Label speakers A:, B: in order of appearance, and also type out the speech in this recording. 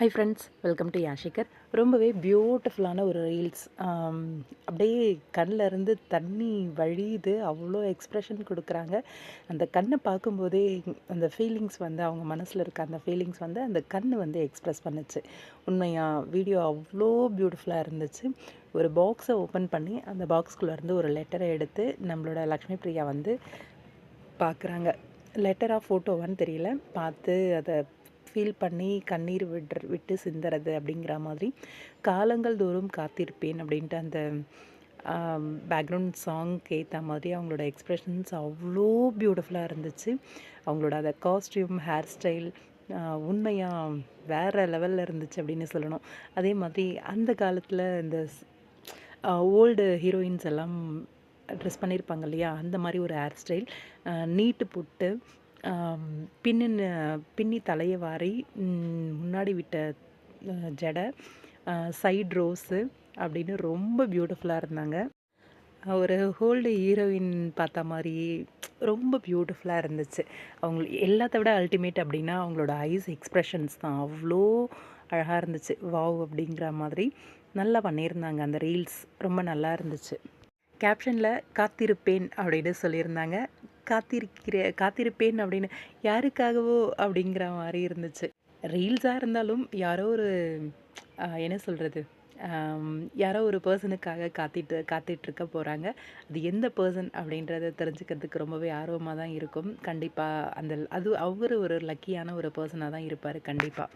A: High friends welcome to யாஷிகர் ரொம்பவே பியூட்டிஃபுல்லான ஒரு ரீல்ஸ் அப்படியே கண்ணில் இருந்து தண்ணி வழியுது. அவ்வளோ எக்ஸ்ப்ரெஷன் கொடுக்குறாங்க. அந்த கண்ணை பார்க்கும்போதே அந்த ஃபீலிங்ஸ் வந்து அவங்க மனசில் இருக்க அந்த ஃபீலிங்ஸ் வந்து அந்த கண் வந்து எக்ஸ்ப்ரெஸ் பண்ணுச்சு. உண்மையாக வீடியோ அவ்வளோ பியூட்டிஃபுல்லாக இருந்துச்சு. ஒரு பாக்ஸை ஓப்பன் பண்ணி அந்த பாக்ஸ்குள்ளேருந்து ஒரு லெட்டரை எடுத்து நம்மளோட லக்ஷ்மி பிரியா வந்து பார்க்குறாங்க. லெட்டராக ஃபோட்டோவான்னு தெரியல. பார்த்து அதை ஃபீல் பண்ணி கண்ணீர் விடுற விட்டு சிந்துறது அப்படிங்கிற மாதிரி காலங்கள் தோறும் காத்திருப்பேன் அப்படின்ட்டு அந்த பேக்ரவுண்ட் சாங்க்கு ஏற்ற மாதிரி அவங்களோட எக்ஸ்ப்ரெஷன்ஸ் அவ்வளோ பியூட்டிஃபுல்லாக இருந்துச்சு. அவங்களோட அந்த காஸ்டியூம் ஹேர் ஸ்டைல் உண்மையாக வேறு லெவலில் இருந்துச்சு அப்படின்னு சொல்லணும். அதே மாதிரி அந்த காலத்தில் இந்த ஓல்டு ஹீரோயின்ஸ் எல்லாம் ட்ரெஸ் பண்ணியிருப்பாங்க இல்லையா? அந்த மாதிரி ஒரு ஹேர் ஸ்டைல் நீட்டு புட்டு பின்னின பின்னி தலையை வாரி முன்னாடி விட்ட ஜடை சைட் ரோஸு அப்படின்னு ரொம்ப பியூட்டிஃபுல்லாக இருந்தாங்க. ஒரு ஹோல்டு ஹீரோயின் பார்த்த மாதிரி ரொம்ப பியூட்டிஃபுல்லாக இருந்துச்சு. அவங்க எல்லாத்த விட அல்டிமேட் அப்படின்னா அவங்களோட ஐஸ் எக்ஸ்ப்ரெஷன்ஸ் தான். அவ்வளோ அழகாக இருந்துச்சு. வாவ் அப்படிங்கிற மாதிரி நல்லா பண்ணியிருந்தாங்க. அந்த ரீல்ஸ் ரொம்ப நல்லா இருந்துச்சு. கேப்ஷனில் காத்திருப்பேன் அப்படின்னு சொல்லியிருந்தாங்க. காத்திருக்கிற காத்திருப்பேன் அப்படின்னு யாருக்காகவோ அப்படிங்கிற மாதிரி இருந்துச்சு. ரீல்ஸாக இருந்தாலும் யாரோ ஒரு என்ன சொல்கிறது யாரோ ஒரு பர்சனுக்காக காத்திட்டு காத்திட்ருக்க போகிறாங்க அது எந்த பர்சன் அப்படின்றத தெரிஞ்சுக்கிறதுக்கு ரொம்பவே ஆர்வமாக தான் இருக்கும். கண்டிப்பாக அந்த அது அவர் ஒரு லக்கியான ஒரு பர்சனாக தான் இருப்பார் கண்டிப்பாக